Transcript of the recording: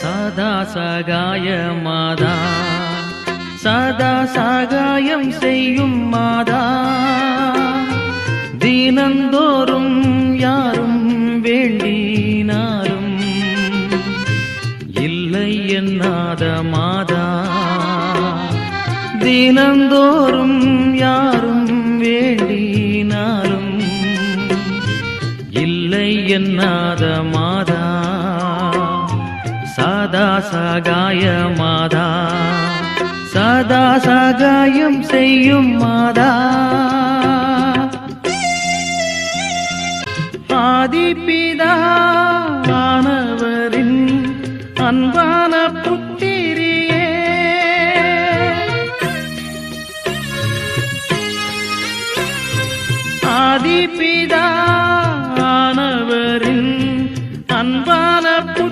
சதா சகாய மாதா. சதா சகாயம் செய்யும் மாதா. தினந்தோறும் யாரும் வேண்டினாரும். இல்லை என்னாத மாதா. தினந்தோறும் யாரும் வேண்டினாலும் இல்லை என்னாத மாதா. மாதா சகாய மாதா. சதா சகாயம் செய்யும் மாதா. ஆதிபிதா ஆனவரின் அன்பான புத்திரியே ஆதிபிதா ஆனவரின் அன்பான புத்திரியே